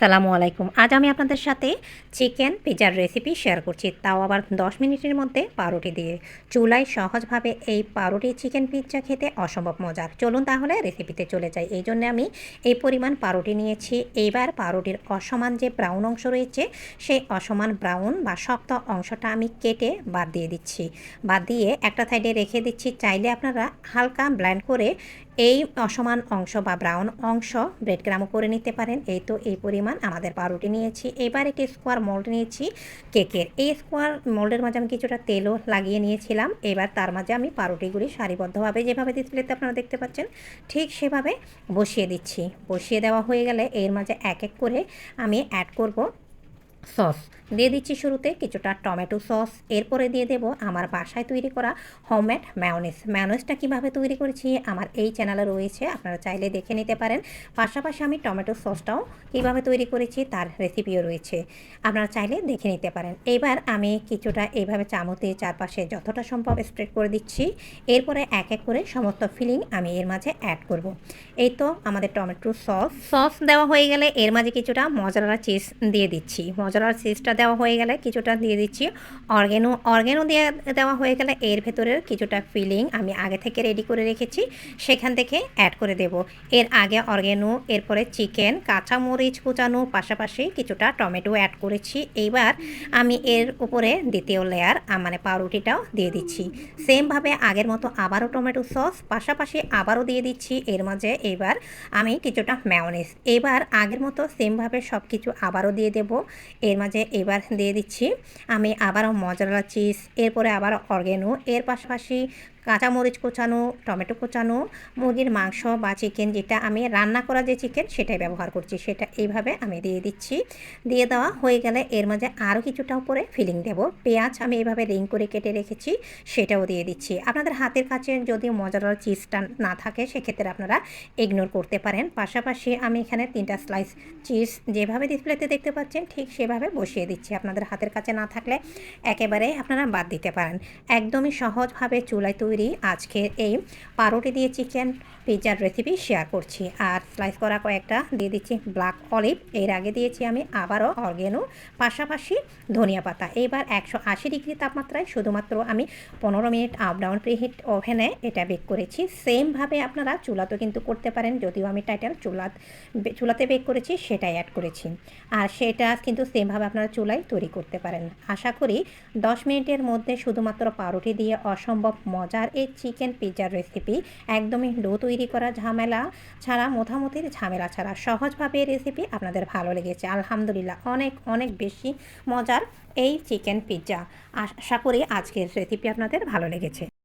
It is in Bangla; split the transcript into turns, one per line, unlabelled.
সালামু আলাইকুম। আজ আমি আপনাদের সাথে চিকেন পিজার রেসিপি শেয়ার করছি। তাও আবার 10 মিনিটের মধ্যে পাউরুটি দিয়ে। চুলায় সহজভাবে এই পাউরুটি চিকেন পিৎজা খেতে অসম্ভব মজার। চলুন তাহলে রেসিপিতে চলে যাই। এই জন্য আমি এই পরিমাণ পাউরুটি নিয়েছি। এইবার পাউরুটির অসমান যে ব্রাউন অংশ রয়েছে, সেই অসমান ব্রাউন বা শক্ত অংশটা আমি কেটে বাদ দিয়ে দিচ্ছি। বাদ দিয়ে একটা সাইডে রেখে দিচ্ছি। চাইলে আপনারা হালকা ব্ল্যান্ড করে এই অসমান অংশ বা ব্রাউন অংশ ব্রেড গ্রামও করে নিতে পারেন। এই তো এই পরিমাণ আমাদের পাউরুটি নিয়েছি। এবার একটি স্কোয়ার মোল্ড নিয়েছি কেকের। এই স্কোয়ার মোল্ডের মাঝে আমি কিছুটা তেলও লাগিয়ে নিয়েছিলাম। এবার তার মাঝে আমি পাউরুটিগুলি সারিবদ্ধভাবে যেভাবে ডিসপ্লেতে আপনারা দেখতে পাচ্ছেন, ঠিক সেভাবে বসিয়ে দিচ্ছি। বসিয়ে দেওয়া হয়ে গেলে এর মাঝে এক এক করে আমি অ্যাড করব। সস। দিয়ে দিচ্ছি শুরুতে কিছুটা টমেটো সস। এরপরে দিয়ে দেব আমার বাসায় তৈরি করা হোমমেড ম্যাওনিস ম্যাওনিসটা কীভাবে তৈরি করেছি আমার এই চ্যানেলে রয়েছে, আপনারা চাইলে দেখে নিতে পারেন। পাশাপাশি আমি টমেটো সসটাও কীভাবে তৈরি করেছি তার রেসিপিও রয়েছে, আপনারা চাইলে দেখে নিতে পারেন। এবার আমি কিছুটা এইভাবে চামচে চারপাশে যতটা সম্ভব স্প্রেড করে দিচ্ছি। এরপরে এক এক করে সমস্ত ফিলিং আমি এর মাঝে অ্যাড করব। এই তো আমাদের টমেটো সস। সস দেওয়া হয়ে গেলে এর মাঝে কিছুটা মজারা চিজ দিয়ে দিচ্ছি। মজারার চিজটা দেওয়া হয়ে গেলে কিছুটা দিয়ে দিচ্ছি। অর্গ্যানো অর্গ্যানো দিয়ে দেওয়া হয়ে গেলে এর ভেতরের কিছুটা ফিলিং আমি আগে থেকে রেডি করে রেখেছি। সেখান থেকে অ্যাড করে দেব। এর আগে অর্গ্যানো এরপরে চিকেন কাঁচা মরিচ কুচানো, পাশাপাশি কিছুটা টমেটো অ্যাড করেছি। এইবার আমি এর উপরে দ্বিতীয় লেয়ার মানে পাউরুটিটাও দিয়ে দিচ্ছি। সেমভাবে আগের মতো আবারও টমেটো সস পাশাপাশি আবারও দিয়ে দিচ্ছি। এর মাঝে এবার আমি কিছুটা ম্যাওনিস এবার আগের মতো সেমভাবে সব কিছু আবারও দিয়ে দেব। এর মাঝে এবার দিয়ে দিচ্ছি। আমি আবারও মজালা চিজ এরপরে আবার অর্গেনো এর পাশাপাশি কাঁচামরিচ কোচানো, টমেটো কোচানো, মুরগির মাংস বা চিকেন যেটা আমি রান্না করা যে চিকেন সেটাই ব্যবহার করছি। সেটা এইভাবে আমি দিয়ে দিচ্ছি। দিয়ে দেওয়া হয়ে গেলে এর মাঝে আরও কিছুটা উপরে ফিলিং দেব। পেঁয়াজ আমি এইভাবে রিং করে কেটে রেখেছি, সেটাও দিয়ে দিচ্ছি। আপনাদের হাতের কাছে যদি মজাদার চিজটা না থাকে, সেক্ষেত্রে আপনারা ইগনোর করতে পারেন। পাশাপাশি আমি এখানে তিনটা স্লাইস চিজ যেভাবে ডিসপ্লেতে দেখতে পাচ্ছেন, ঠিক সেভাবে বসিয়ে দিচ্ছি। আপনাদের হাতের কাছে না থাকলে একেবারে আপনারা বাদ দিতে পারেন। একদমই সহজভাবে চুলায় তৈরি তৈরি। আজকে এই পাউরুটি দিয়ে চিকেন পিৎজার রেসিপি শেয়ার করছি। আর স্লাইস করা কয়েকটা দিয়ে দিচ্ছি ব্ল্যাক অলিভ এর আগে দিয়েছি আমি আবারও অর্গেনো পাশাপাশি ধনিয়া পাতা। এবার একশো আশি ডিগ্রি তাপমাত্রায় শুধুমাত্র আমি পনেরো মিনিট আপ ডাউন প্রিহিট ওভেনে এটা বেক করেছি। সেমভাবে আপনারা চুলাতেও কিন্তু করতে পারেন, যদিও আমি টাইটেল চুলা চুলাতে বেক করেছি, সেটাই অ্যাড করেছি। আর সেটা কিন্তু সেমভাবে আপনারা চুলায় তৈরি করতে পারেন। আশা করি দশ মিনিটের মধ্যে শুধুমাত্র পাউরুটি দিয়ে অসম্ভব মজার এই চিকেন পিৎজার রেসিপি একদমই লো তৈরি করা ঝামেলা ছাড়া মোথামুতির ঝামেলা ছাড়া। সহজভাবে রেসিপি আপনাদের ভালো লেগেছে। আলহামদুলিল্লাহ, অনেক অনেক বেশি মজার এই চিকেন পিৎজা আশা করি আজকের রেসিপি আপনাদের ভালো লেগেছে।